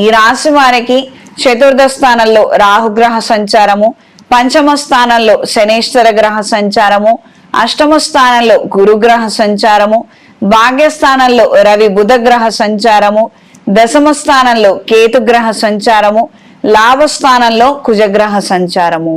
ఈ రాశి వారికి చతుర్థ స్థానంలో రాహుగ్రహ సంచారము పంచమ స్థానంలో శనేశ్వర గ్రహ సంచారము అష్టమ స్థానంలో గురుగ్రహ సంచారము భాగ్యస్థానంలో రవి బుధ గ్రహ సంచారము దశమ స్థానంలో కేతుగ్రహ సంచారము లాభస్థానంలో కుజగ్రహ సంచారము.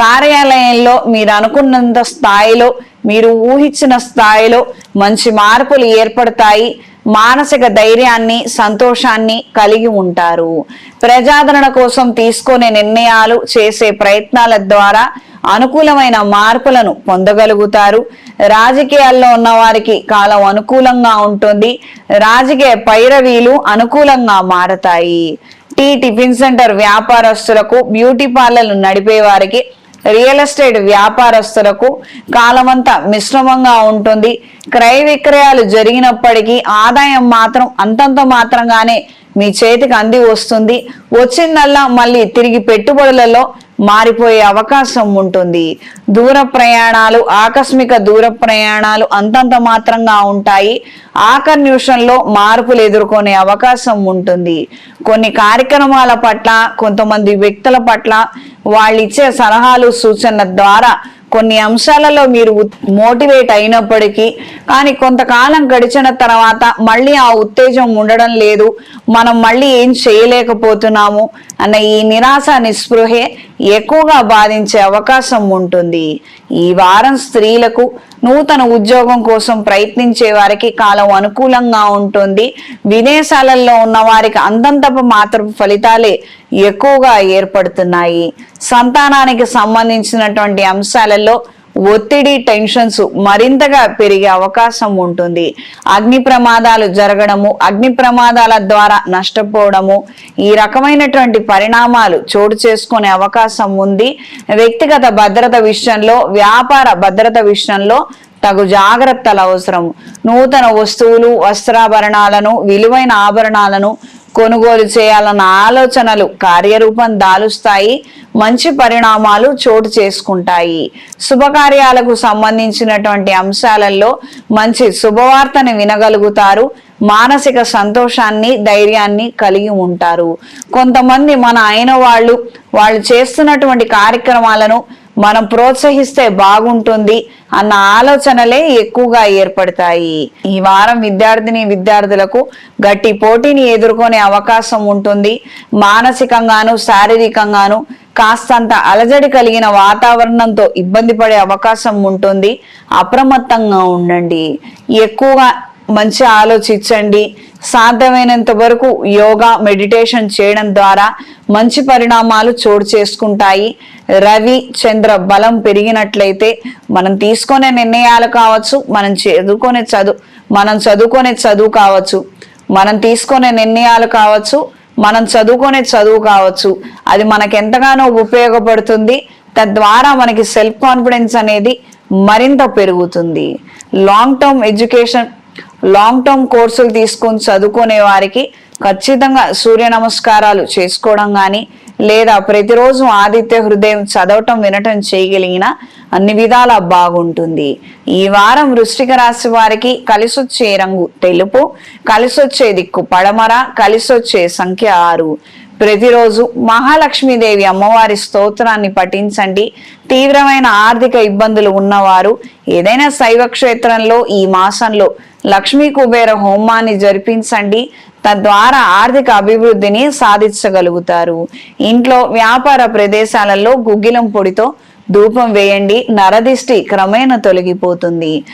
కార్యాలయంలో మీరు అనుకున్నంత స్థాయిలో మీరు ఊహించిన స్థాయిలో మంచి మార్పులు ఏర్పడతాయి. మానసిక ధైర్యాన్ని సంతోషాన్ని కలిగి ఉంటారు. ప్రజాదరణ కోసం తీసుకునే నిర్ణయాలు చేసే ప్రయత్నాల ద్వారా అనుకూలమైన మార్పులను పొందగలుగుతారు. రాజకీయాల్లో ఉన్న వారికి కాలం అనుకూలంగా ఉంటుంది. రాజకీయ పైరవీలు అనుకూలంగా మారతాయి. టీ టిఫిన్ సెంటర్ వ్యాపారస్తులకు బ్యూటీ పార్లర్లు నడిపే వారికి రియల్ ఎస్టేట్ వ్యాపారస్తులకు కాలమంతా మిశ్రమంగా ఉంటుంది. క్రయ విక్రయాలు జరిగినప్పటికీ ఆదాయం మాత్రం అంతంత మాత్రంగానే మీ చేతికి అంది వస్తుంది. వచ్చిందల్లా మళ్ళీ తిరిగి పెట్టుబడులలో మారిపోయే అవకాశం ఉంటుంది. దూర ప్రయాణాలు ఆకస్మిక దూర ప్రయాణాలు అంతంత మాత్రంగా ఉంటాయి. ఆఖరి మార్పులు ఎదుర్కొనే అవకాశం ఉంటుంది. కొన్ని కార్యక్రమాల పట్ల కొంతమంది వ్యక్తుల పట్ల వాళ్ళు ఇచ్చే సలహాలు సూచనల ద్వారా కొన్ని అంశాలలో మీరు మోటివేట్ అయినప్పటికీ కానీ కొంతకాలం గడిచిన తర్వాత మళ్ళీ ఆ ఉత్తేజం ఉండడం లేదు. మనం మళ్ళీ ఏం చేయలేకపోతున్నాము. అన్న ఈ నిరాశ నిస్పృహే ఎక్కువగా బాధించే అవకాశం ఉంటుంది. ఈ వారం స్త్రీలకు నూతన ఉద్యోగం కోసం ప్రయత్నించే వారికి కాలం అనుకూలంగా ఉంటుంది. విదేశాలలో ఉన్న వారికి అందంతపు మాత్రపు ఫలితాలే ఎక్కువగా ఏర్పడుతున్నాయి. సంతానానికి సంబంధించినటువంటి అంశాలలో ఒత్తిడి టెన్షన్స్ మరింతగా పెరిగే అవకాశం ఉంటుంది. అగ్ని ప్రమాదాలు జరగడము అగ్ని ప్రమాదాల ద్వారా నష్టపోవడము ఈ రకమైనటువంటి పరిణామాలు చోటు చేసుకునే అవకాశం ఉంది. వ్యక్తిగత భద్రత విషయంలో వ్యాపార భద్రత విషయంలో తగు జాగ్రత్తలు అవసరం. నూతన వస్తువులు వస్త్రాభరణాలను విలువైన ఆభరణాలను కొనుగోలు చేయాలన్న ఆలోచనలు కార్యరూపం దాలుస్తాయి మంచి పరిణామాలు చోటు చేసుకుంటాయి. శుభకార్యాలకు సంబంధించినటువంటి అంశాలలో మంచి శుభవార్తని వినగలుగుతారు మానసిక సంతోషాన్ని ధైర్యాన్ని కలిగి ఉంటారు. కొంతమంది మన అయిన వాళ్ళు వాళ్ళు చేస్తున్నటువంటి కార్యక్రమాలను మనం ప్రోత్సహిస్తే బాగుంటుంది అన్న ఆలోచనలే ఎక్కువగా ఏర్పడతాయి. ఈ వారం విద్యార్థిని విద్యార్థులకు గట్టి పోటీని ఎదుర్కొనే అవకాశం ఉంటుంది. మానసికంగాను శారీరకంగాను కాస్తంత అలజడి కలిగిన వాతావరణంతో ఇబ్బంది పడే అవకాశం ఉంటుంది. అప్రమత్తంగా ఉండండి. ఎక్కువగా మంచి ఆలోచించండి. సాధ్యమైనంత వరకు యోగా మెడిటేషన్ చేయడం ద్వారా మంచి పరిణామాలు చోటు చేసుకుంటాయి. రవి చంద్ర బలం పెరిగినట్లయితే మనం తీసుకునే నిర్ణయాలు కావచ్చు మనం చదువుకునే చదువు మనం చదువుకునే చదువు కావచ్చు మనం తీసుకునే నిర్ణయాలు కావచ్చు మనం చదువుకునే చదువు కావచ్చు. అది మనకు ఎంతగానో ఉపయోగపడుతుంది. తద్వారా మనకి సెల్ఫ్ కాన్ఫిడెన్స్ అనేది మరింత పెరుగుతుంది. Long term education long term కోర్సులు తీసుకొని చదువుకునే వారికి ఖచ్చితంగా సూర్య నమస్కారాలు చేసుకోవడం కానీ లేదా ప్రతిరోజు ఆదిత్య హృదయం చదవటం వినటం చేయగలిగిన అన్ని విధాల బాగుంటుంది. ఈ వారం వృష్టిక రాశి వారికి కలిసొచ్చే రంగు తెలుపు కలిసొచ్చే దిక్కు పడమర కలిసొచ్చే సంఖ్య ఆరు. ప్రతిరోజు మహాలక్ష్మీదేవి అమ్మవారి స్తోత్రాన్ని పఠించండి. తీవ్రమైన ఆర్థిక ఇబ్బందులు ఉన్నవారు ఏదైనా శైవ క్షేత్రంలో ఈ మాసంలో లక్ష్మీ కుబేర హోమాన్ని జరిపించండి. తద్వారా ఆర్థిక అభివృద్ధిని సాధించగలుగుతారు. ఇంట్లో వ్యాపార ప్రదేశాలలో గుగ్గిలం పొడితో ధూపం వేయండి. నరదిష్టి క్రమేణా తొలగిపోతుంది.